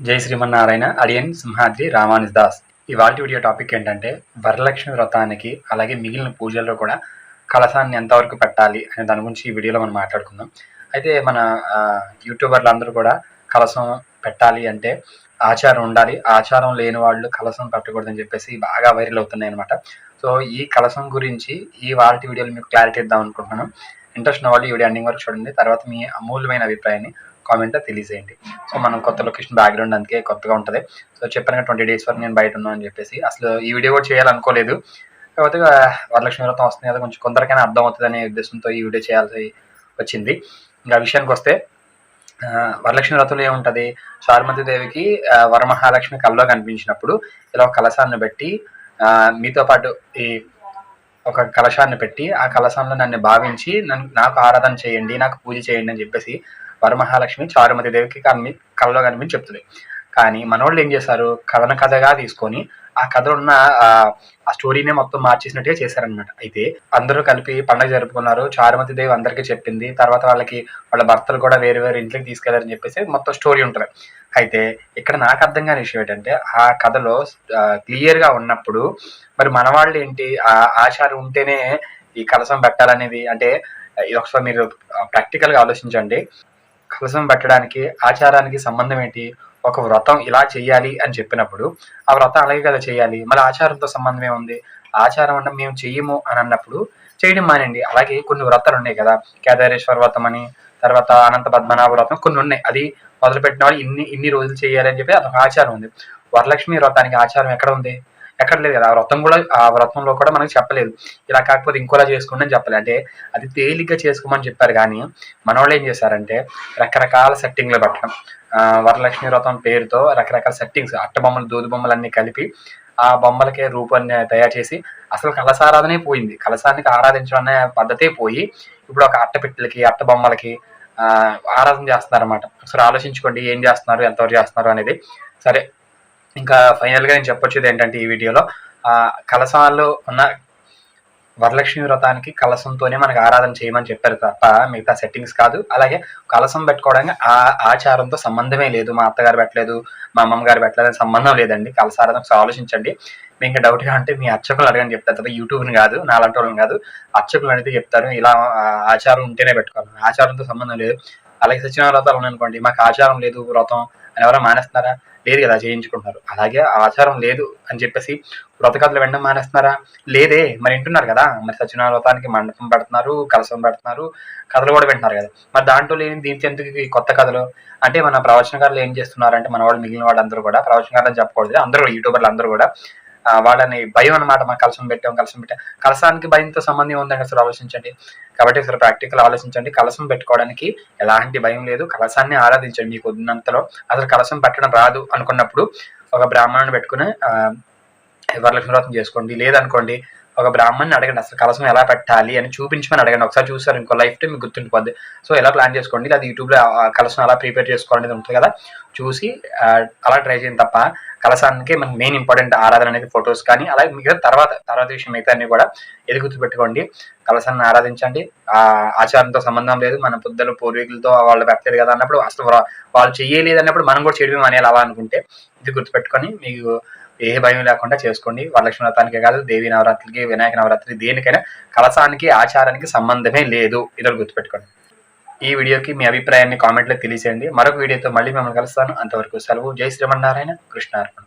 జై శ్రీమన్నారాయణ అడియన్ సింహాద్రి రామానుజ్ దాస్. ఇవాళ వీడియో టాపిక్ ఏంటంటే వరలక్ష్మి వ్రతానికి అలాగే మిగిలిన పూజల్లో కూడా కలశాన్ని ఎంతవరకు పెట్టాలి అనే దాని గురించి ఈ వీడియోలో మనం మాట్లాడుకుందాం. అయితే మన యూట్యూబర్లు అందరూ కూడా కలసం పెట్టాలి అంటే ఆచారం ఉండాలి. ఆచారం లేని వాళ్ళు కలసం పెట్టకూడదని చెప్పేసి బాగా వైరల్ అవుతున్నాయి అనమాట సో ఈ కలశం గురించి ఈ వాళ్ళ వీడియోలో మీకు క్లారిటీ ఇద్దాం అనుకుంటున్నాను. ఇంట్రెస్ట్ ఉన్న వాళ్ళు ఈ వీడియో ఎండింగ్ వరకు చూడండి. తర్వాత మీ అమూల్యమైన అభిప్రాయాన్ని కామెంట్లో తెలియజేయండి సో మనం కొత్త లొకేషన్ బ్యాక్గ్రౌండ్ అందుకే కొత్తగా ఉంటుంది. సో చెప్పాను ట్వంటీ డేస్ వరకు నేను బయట ఉన్నాను అని చెప్పేసి. అసలు ఈ వీడియో కూడా చేయాలనుకోలేదు. కాకపోతే వరలక్ష్మి వ్రతం వస్తుంది కదా కొంచెం కొందరికైనా అర్థం అవుతుంది అనే ఉద్దేశంతో ఈ వీడియో చేయాల్సి వచ్చింది. ఇంకా విషయానికి వస్తే వరలక్ష్మి వ్రతంలో ఏముంటుంది? చారుమతి దేవికి వరమహాలక్ష్మి కల్లో కనిపించినప్పుడు ఇలా ఒక కలశాన్ని పెట్టి మీతో పాటు ఈ ఒక కలశాన్ని పెట్టి ఆ కలశంలో నన్ను భావించి నన్ను నాకు ఆరాధన చేయండి నాకు పూజ చేయండి అని చెప్పేసి వరమహాలక్ష్మి చారుమతి దేవికి కనిపి కలలో కనిపించి చెప్తుంది. కానీ మనోళ్ళు ఏం చేశారు? కథన కథగా తీసుకొని ఆ కథలో ఉన్న ఆ, స్టోరీనే మొత్తం మార్చేసినట్టుగా చేశారనమాట అయితే అందరూ కలిపి పండగ జరుపుకున్నారు. చారుమతి దేవి అందరికీ చెప్పింది. తర్వాత వాళ్ళకి వాళ్ళ భర్తలు కూడా వేరే వేరే ఇంట్లోకి తీసుకెళ్ళారని చెప్పేసి మొత్తం స్టోరీ ఉంటుంది. అయితే ఇక్కడ నాకు అర్థం కాని విషయం ఏంటంటే ఆ కథలో క్లియర్గా ఉన్నప్పుడు మరి మన వాళ్ళు ఏంటి? ఆ ఆచారం ఉంటేనే ఈ కలసం పెట్టాలనేది అంటే ఇది ఒకసారి మీరు ప్రాక్టికల్గా ఆలోచించండి. కలసం పెట్టడానికి ఆచారానికి సంబంధం ఏంటి? ఒక వ్రతం ఇలా చేయాలి అని చెప్పినప్పుడు ఆ వ్రతం అలాగే కదా చేయాలి? మళ్ళీ ఆచారంతో సంబంధం ఏముంది? ఆచారం అంటే మేము చెయ్యము అని అన్నప్పుడు చేయడం మానండి అలాగే కొన్ని వ్రతాలు ఉన్నాయి కదా కేదారేశ్వర వ్రతం అని తర్వాత అనంత పద్మనాభ వ్రతం కొన్ని ఉన్నాయి. అది మొదలుపెట్టిన వాళ్ళు ఇన్ని ఇన్ని రోజులు చేయాలి అని చెప్పి అదొక ఆచారం ఉంది. వరలక్ష్మి వ్రతానికి ఆచారం ఎక్కడ ఉంది? ఎక్కడ లేదు కదా. ఆ వ్రతం కూడా ఆ వ్రతంలో కూడా మనకి చెప్పలేదు. ఇలా కాకపోతే ఇంకోలా చేసుకోండి అని చెప్పలేదు. అంటే అది తేలిగ్గా చేసుకోమని చెప్పారు కానీ మనవాళ్ళు ఏం చేశారంటే రకరకాల సెట్టింగ్లు పెట్టడం వరలక్ష్మి వ్రతం పేరుతో రకరకాల సెట్టింగ్స్ అట్ట బొమ్మలు దూది బొమ్మలు అన్ని కలిపి ఆ బొమ్మలకే రూపాన్ని తయారు చేసి అసలు కలసారాధనే పోయింది. కలసానికి ఆరాధించడం అనే పద్ధతే పోయి ఇప్పుడు ఒక అట్టపెట్టెలకి అట్ట బొమ్మలకి ఆరాధన చేస్తున్నారు అనమాట ఒకసారి ఆలోచించుకోండి ఏం చేస్తున్నారు ఎంతవరకు చేస్తున్నారు అనేది. సరే ఇంకా ఫైనల్గా నేను చెప్పొచ్చేది ఏంటంటే ఈ వీడియోలో ఆ కలసాల్లో ఉన్న వరలక్ష్మి వ్రతానికి కలసంతోనే మనకు ఆరాధన చేయమని చెప్పారు తప్ప మిగతా సెట్టింగ్స్ కాదు. అలాగే కలసం పెట్టుకోవడానికి ఆ ఆచారంతో సంబంధమే లేదు. మా అత్తగారు పెట్టలేదు మా అమ్మమ్మ గారు పెట్టలేదు అని సంబంధం లేదండి. కలసారాధన ఒకసారి ఆలోచించండి. మీకు ఇంకా డౌట్గా అంటే మీ అర్చకులు అడగని చెప్తారు తప్ప యూట్యూబ్ని కాదు నాలంటి వాళ్ళని కాదు. అర్చకులు అనేది చెప్తారు. ఇలా ఆచారం ఉంటేనే పెట్టుకోవాలి. ఆచారంతో సంబంధం లేదు. అలాగే సత్యనారాయణ వ్రతాలు ఉన్నాయనుకోండి మాకు ఆచారం లేదు వ్రతం అని ఎవరో మానేస్తున్నారా? లేదు కదా చేయించుకుంటున్నారు అలాగే ఆచారం లేదు అని చెప్పేసి వ్రత కథలు వినడం మానేస్తున్నారా? లేదే మరి వింటున్నారు కదా మరి సత్యనారాయణ వ్రతానికి మండపం పెడుతున్నారు కలసం పెడుతున్నారు కథలు కూడా వింటున్నారు కదా. మరి దాంట్లో లేని దీంట్లో ఎందుకు కొత్త కథలు? అంటే మన ప్రవచనకారులు ఏం చేస్తున్నారు అంటే మన వాళ్ళు మిగిలిన వాళ్ళందరూ కూడా ప్రవచనకారులు చెప్పకూడదు అందరూ యూట్యూబర్లు అందరూ కూడా వాళ్ళని భయం అన్నమాట మనం కలసం పెట్టాం కలసం పెట్టాం. కలసానికి భయంతో సంబంధం ఉందండి అసలు ఆలోచించండి. కాబట్టి అసలు ప్రాక్టికల్ ఆలోచించండి. కలసం పెట్టుకోవడానికి ఎలాంటి భయం లేదు. కలసాన్ని ఆరాధించండి మీకు ఉన్నంతలో. అసలు కలసం పెట్టడం రాదు అనుకున్నప్పుడు ఒక బ్రాహ్మణుని పెట్టుకుని వరలక్ష్మి వ్రతం చేసుకోండి. లేదనుకోండి ఒక బ్రాహ్మణ్ని అడగండి అసలు కలసం ఎలా పెట్టాలి అని చూపించమని అడగండి. ఒకసారి చూసారు ఇంకో లైఫ్ టైం మీకు గుర్తుండిపోద్ది. సో ఎలా ప్లాన్ చేసుకోండి? లేదా యూట్యూబ్లో ఆ కలసం ఎలా ప్రిపేర్ చేసుకోవాలనేది ఉంటుంది కదా? చూసి అలా ట్రై చేయండి తప్ప కలసానికి మనకి మెయిన్ ఇంపార్టెంట్ ఆరాధన అనేది ఫొటోస్ కానీ అలాగే మిగతా తర్వాత తర్వాత విషయం మిగతా అన్ని కూడా ఎది గుర్తుపెట్టుకోండి. కలసాన్ని ఆరాధించండి. ఆ ఆచారంతో సంబంధం లేదు. మన పెద్దలు పూర్వీకులతో వాళ్ళు పెట్టలేదు కదా అన్నప్పుడు అసలు వాళ్ళు చెయ్యలేదు అన్నప్పుడు మనం కూడా చేయడం అనేది అలా అనుకుంటే ఇది గుర్తుపెట్టుకొని మీకు ఏ భయం లేకుండా చేసుకోండి. వరలక్ష్మి వ్రతానికే కాదు దేవి నవరాత్రికి వినాయక నవరాత్రి దేనికైనా కలసానికి ఆచారానికి సంబంధమే లేదు. ఇద్దరు గుర్తుపెట్టుకోండి. ఈ వీడియోకి మీ అభిప్రాయాన్ని కామెంట్లో తెలియజేయండి మరొక వీడియోతో మళ్ళీ మిమ్మల్ని కలుస్తాను. అంతవరకు సెలవు. జై శ్రీమన్నారాయణ. కృష్ణార్పణ.